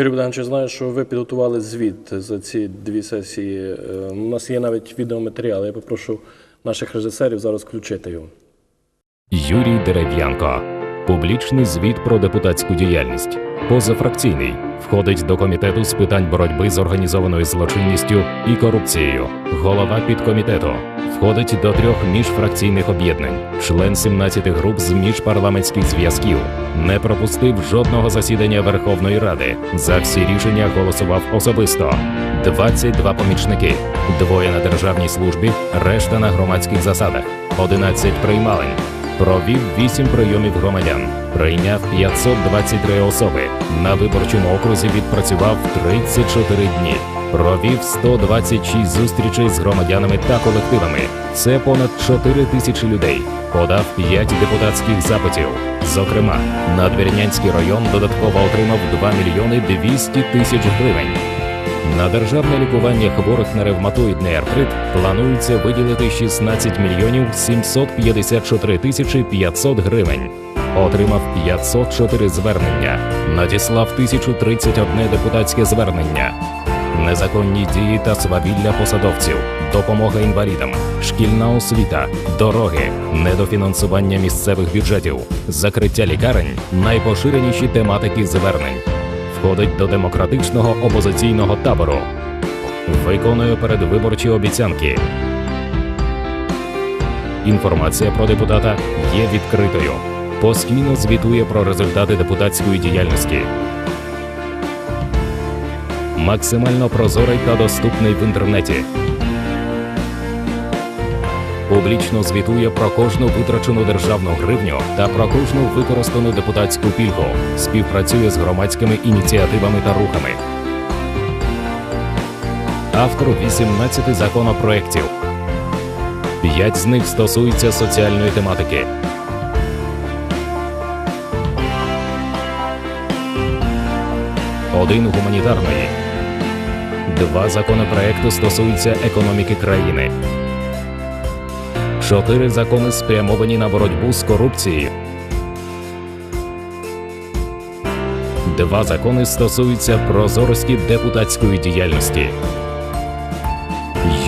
Юрій Богданович, я знаю, що ви підготували звіт за ці дві сесії. Е, У нас є навіть відеоматеріал. Я попрошу наших режисерів зараз включити його. Юрій Дерев'янко. Публічний звіт про депутатську діяльність. Позафракційний. Входить до комітету з питань боротьби з організованою злочинністю і корупцією. Голова підкомітету. Входить до трьох міжфракційних об'єднань. Член 17 груп з міжпарламентських зв'язків. Не пропустив жодного засідання Верховної Ради. За всі рішення голосував особисто. 22 помічники, двоє на державній службі, решта на громадських засадах, 11 приймалень. Провів 8 прийомів громадян, прийняв 523 особи. На виборчому окрузі відпрацював 34 дні. Провів 126 зустрічей з громадянами та колективами. Це понад 4 тисячі людей. Подав 5 депутатських запитів. Зокрема, Надвірнянський район додатково отримав 2 мільйони 200 тисяч гривень. На державне лікування хворих на ревматоїдний артрит планується виділити 16 мільйонів 754 тисячі 500 гривень. Отримав 504 звернення. Надіслав 1031 депутатське звернення. Незаконні дії та свавілля посадовців, допомога інвалідам, шкільна освіта, дороги, недофінансування місцевих бюджетів, закриття лікарень найпоширеніші тематики звернень входить до демократичного опозиційного табору, виконує передвиборчі обіцянки. Інформація про депутата є відкритою. Постійно звітує про результати депутатської діяльності. Максимально прозорий та доступний в інтернеті. Публічно звітує про кожну витрачену державну гривню та про кожну використану депутатську пільгу. Співпрацює з громадськими ініціативами та рухами. Автор 18 законопроєктів. П'ять з них стосуються соціальної тематики. Один гуманітарної. Два законопроекти стосуються економіки країни. Чотири закони спрямовані на боротьбу з корупцією. Два закони стосуються прозорості депутатської діяльності.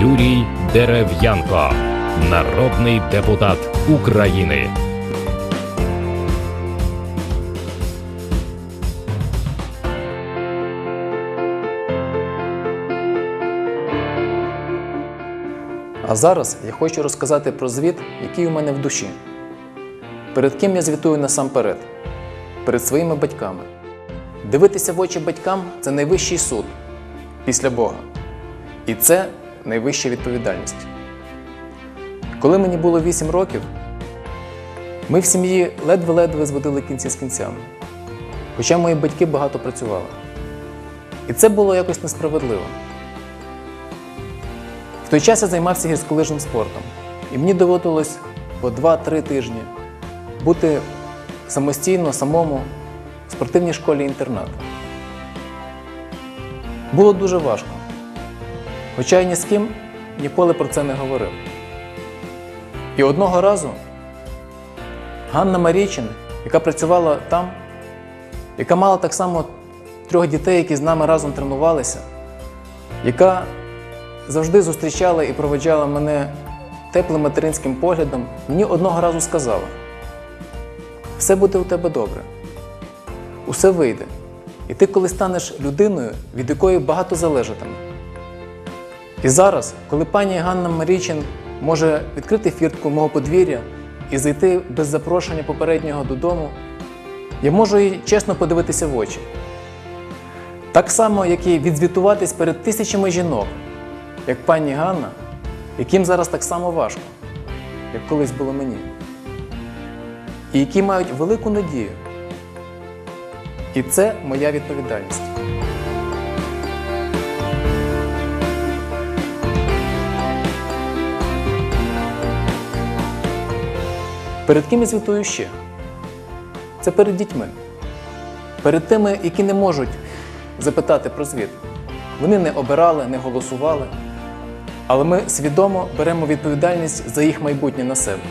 Юрій Дерев'янко, народний депутат України. А зараз я хочу розказати про звіт, який у мене в душі. Перед ким я звітую насамперед? Перед своїми батьками. Дивитися в очі батькам це найвищий суд після Бога. І це найвища відповідальність. Коли мені було 8 років, ми в сім'ї ледве-ледве зводили кінці з кінцями. Хоча мої батьки багато працювали. І це було якось несправедливо. Той час я займався гірськолижним спортом, і мені доводилось по 2-3 тижні бути самостійно, самому в спортивній школі інтернат. Було дуже важко. Хоча я ні з ким ніколи про це не говорив. І одного разу Ганна Марійчин, яка працювала там, яка мала так само трьох дітей, які з нами разом тренувалися, яка завжди зустрічала і проведжала мене теплим материнським поглядом, мені одного разу сказала: все буде у тебе добре, усе вийде. І ти коли станеш людиною, від якої багато залежатиме. І зараз, коли пані Ганна Марійчин може відкрити фіртку мого подвір'я і зайти без запрошення попереднього додому, я можу їй чесно подивитися в очі. Так само, як і відзвітуватись перед тисячами жінок, як пані Ганна, яким зараз так само важко, як колись було мені, і які мають велику надію. І це моя відповідальність. Перед ким я звітую ще? Це перед дітьми, перед тими, які не можуть запитати про звіт. Вони не обирали, не голосували, але ми свідомо беремо відповідальність за їх майбутнє на себе.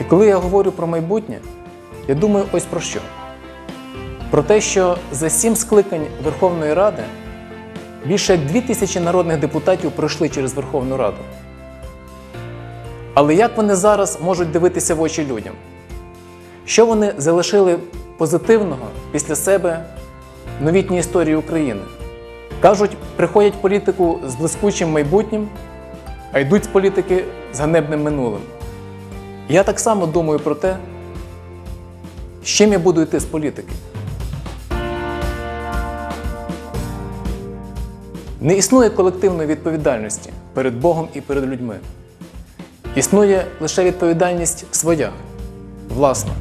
І коли я говорю про майбутнє, я думаю ось про що. Про те, що за сім скликань Верховної Ради більше дві тисячі народних депутатів пройшли через Верховну Раду. Але як вони зараз можуть дивитися в очі людям? Що вони залишили позитивного після себе в новітній історії України? Кажуть, приходять політику з блискучим майбутнім, а йдуть з політики з ганебним минулим. Я так само думаю про те, з чим я буду йти з політики. Не існує колективної відповідальності перед Богом і перед людьми. Існує лише відповідальність своя, власна.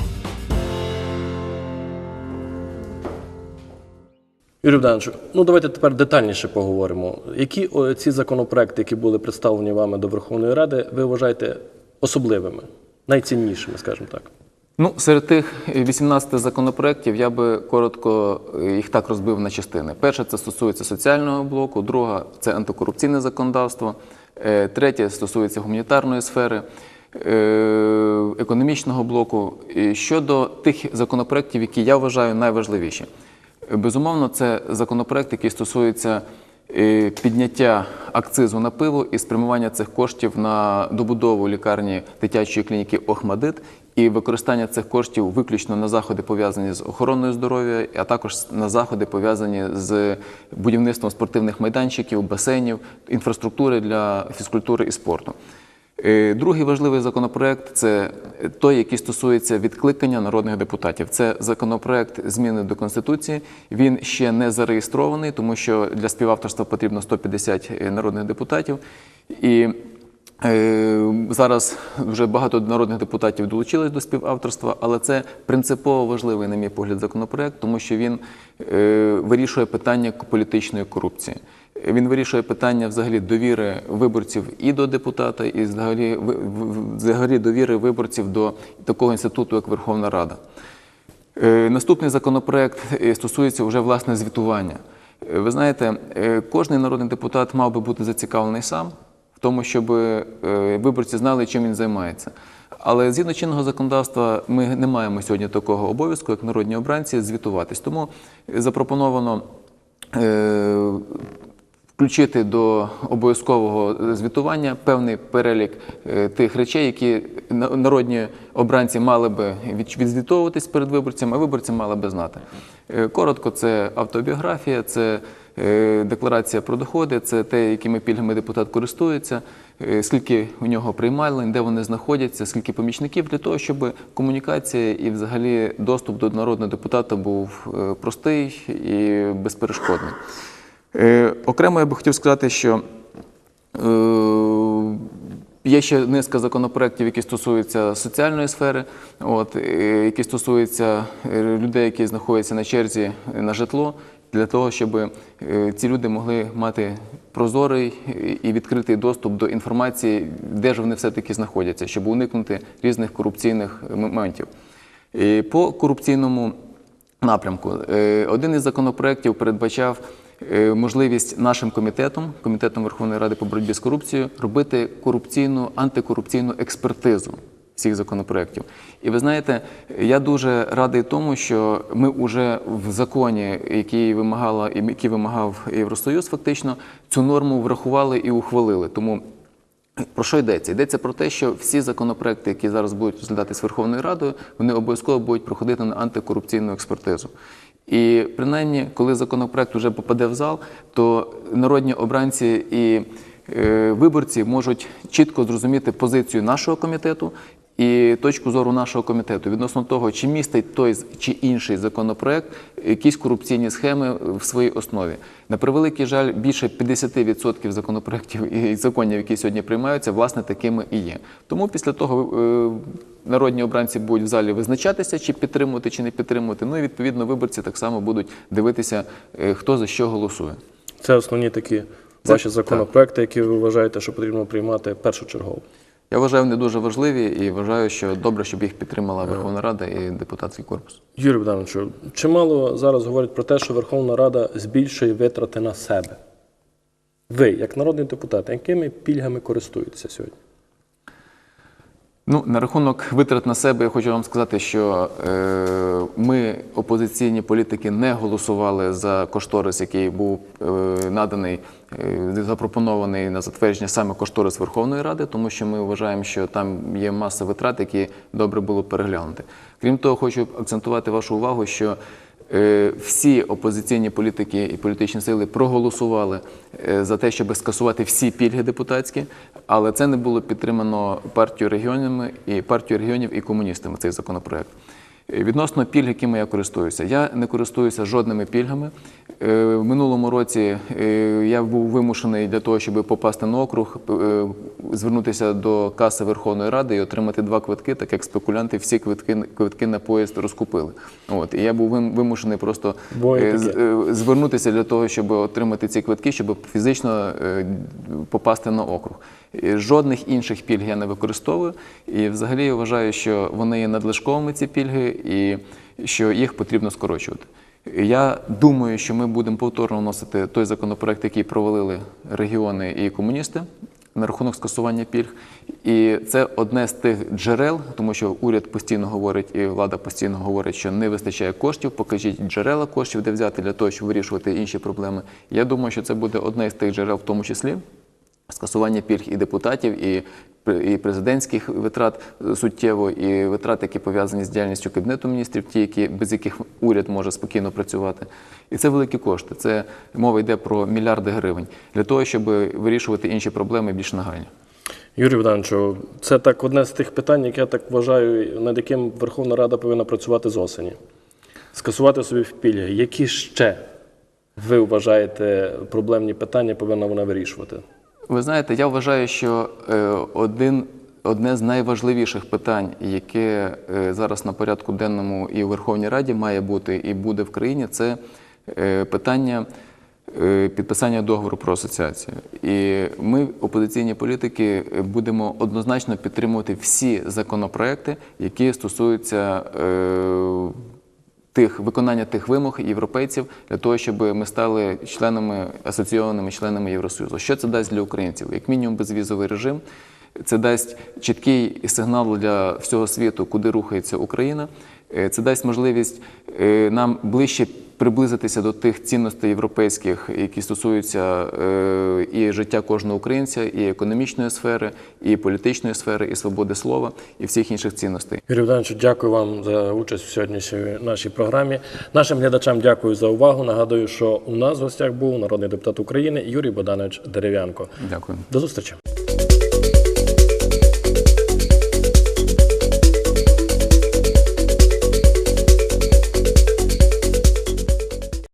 Юрій Богдановичу, ну давайте тепер детальніше поговоримо. Які ці законопроекти, які були представлені вами до Верховної Ради, ви вважаєте особливими, найціннішими, скажімо так? Ну, серед тих 18 законопроєктів я би коротко е, їх так розбив на частини. Перше це стосується соціального блоку, друга це антикорупційне законодавство, е, третє стосується гуманітарної сфери, е, економічного блоку. Щодо тих законопроєктів, які я вважаю найважливіші. Безумовно, це законопроект, який стосується е, підняття акцизу на пиво і спрямування цих коштів на добудову лікарні дитячої клініки Охмадит і використання цих коштів виключно на заходи пов'язані з охороною здоров'я, а також на заходи пов'язані з будівництвом спортивних майданчиків, басейнів, інфраструктури для фізкультури і спорту. Е, Другий важливий законопроект це той, який стосується відкликання народних депутатів. Це законопроект зміни до конституції. Він ще не зареєстрований, тому що для співавторства потрібно 150 народних депутатів. І Е, Зараз вже багато народних депутатів долучились до співавторства, але це принципово важливий, на мій погляд, законопроект, тому що він е, вирішує питання політичної корупції. Він вирішує питання взагалі довіри виборців і до депутата, і взагалі, взагалі довіри виборців до такого інституту, як Верховна Рада. Е, Наступний законопроект е, стосується вже власне звітування. Е, Ви знаєте, кожний народний депутат мав би бути зацікавлений сам в тому, щоб виборці знали, чим він займається. Але згідно чинного законодавства ми не маємо сьогодні такого обов'язку, як народні обранці, звітуватись. Тому запропоновано включити до обов'язкового звітування певний перелік е, тих речей, які на- народні обранці мали би відзвітовуватись перед виборцями, а виборці мали би знати. Е, Коротко, це автобіографія, це е, декларація про доходи, це те, якими пільгами депутат користується, скільки у нього приймалень, де вони знаходяться, скільки помічників, для того, щоб комунікація і взагалі доступ до народного депутата був простий і безперешкодний. Е, Окремо я би хотів сказати, що е, є ще низка законопроєктів, які стосуються соціальної сфери, от, е, які стосуються е, людей, які знаходяться на черзі на житло, для того, щоб е, ці люди могли мати прозорий і відкритий доступ до інформації, де ж вони все-таки знаходяться, щоб уникнути різних корупційних моментів. І По корупційному напрямку. Е, Один із законопроєктів передбачав е, можливість нашим комітетом, комітетом Верховної Ради по боротьбі з корупцією, робити корупційну антикорупційну експертизу всіх законопроєктів. І ви знаєте, я дуже радий тому, що ми вже в законі, який вимагала який вимагав Євросоюз, фактично цю норму врахували і ухвалили. Тому про що йдеться? Йдеться про те, що всі законопроекти, які зараз будуть розглядатись Верховною Радою, вони обов'язково будуть проходити на антикорупційну експертизу. І принаймні, коли законопроект вже попаде в зал, то народні обранці і е, виборці можуть чітко зрозуміти позицію нашого комітету і точку зору нашого комітету відносно того, чи містить той чи інший законопроект якісь корупційні схеми в своїй основі. На превеликий жаль, більше 50% законопроектів і законів, які сьогодні приймаються, власне такими і є. Тому після того е, народні обранці будуть в залі визначатися, чи підтримувати, чи не підтримувати. Ну і відповідно виборці так само будуть дивитися, е, хто за що голосує. Це основні такі ваші законопроекти, які ви вважаєте, що потрібно приймати першочергово. Я вважаю, вони дуже важливі і вважаю, що добре, щоб їх підтримала Верховна Рада і депутатський корпус. Юрій Богдановичу, чимало зараз говорять про те, що Верховна Рада збільшує витрати на себе. Ви, як народний депутат, якими пільгами користуєтеся сьогодні? Ну, на рахунок витрат на себе, я хочу вам сказати, що е, ми, опозиційні політики, не голосували за кошторис, який був е, наданий, е, запропонований на затвердження саме кошторис Верховної Ради, тому що ми вважаємо, що там є маса витрат, які добре було переглянути. Крім того, хочу акцентувати вашу увагу, що Всі опозиційні політики і політичні сили проголосували е, за те, щоб скасувати всі пільги депутатські, але це не було підтримано партією регіонами і партією регіонів і комуністами цей законопроект. Е, Відносно пільг, якими я користуюся, я не користуюся жодними пільгами. Е, В минулому році е, я був вимушений для того, щоб попасти на округ, звернутися до каси Верховної Ради і отримати два квитки, так як спекулянти всі квитки, квитки на поїзд розкупили. От і я був вимушений просто звернутися для того, щоб отримати ці квитки, щоб фізично попасти на округ. Жодних інших пільг я не використовую. І взагалі я вважаю, що вони є надлишковими ці пільги, і що їх потрібно скорочувати. Я думаю, що ми будемо повторно вносити той законопроект, який провалили регіони і комуністи на рахунок скасування пільг. І це одне з тих джерел, тому що уряд постійно говорить і влада постійно говорить, що не вистачає коштів. Покажіть джерела коштів, де взяти для того, щоб вирішувати інші проблеми. Я думаю, що це буде одне з тих джерел, в тому числі скасування пільг і депутатів, і, і президентських витрат е, суттєво, і витрат, які пов'язані з діяльністю кабінету міністрів, ті, які без яких уряд може спокійно працювати. І це великі кошти. Це мова йде про мільярди гривень для того, щоб вирішувати інші проблеми більш нагальні. Юрій Богдановичу, це так одне з тих питань, яке я так вважаю, над яким Верховна Рада повинна працювати з осені. Скасувати собі в пільги. Які ще ви вважаєте проблемні питання повинна вона вирішувати? Ви знаєте, я вважаю, що е, один, одне з найважливіших питань, яке е, зараз на порядку денному і у Верховній Раді має бути і буде в країні, це е, питання підписання договору про асоціацію. І ми, опозиційні політики, будемо однозначно підтримувати всі законопроекти, які стосуються. Тих виконання тих вимог європейців для того, щоб ми стали членами асоційованими членами Євросоюзу. Що це дасть для українців? Як мінімум безвізовий режим. Це дасть чіткий сигнал для всього світу, куди рухається Україна. Е, Це дасть можливість е, нам ближче приблизитися до тих цінностей європейських, які стосуються е, і життя кожного українця, і економічної сфери, і політичної сфери, і свободи слова, і всіх інших цінностей. Юрій Богданович, дякую вам за участь в сьогоднішній нашій програмі. Нашим глядачам дякую за увагу. Нагадую, що у нас в гостях був народний депутат України Юрій Богданович Дерев'янко. Дякую. До зустрічі.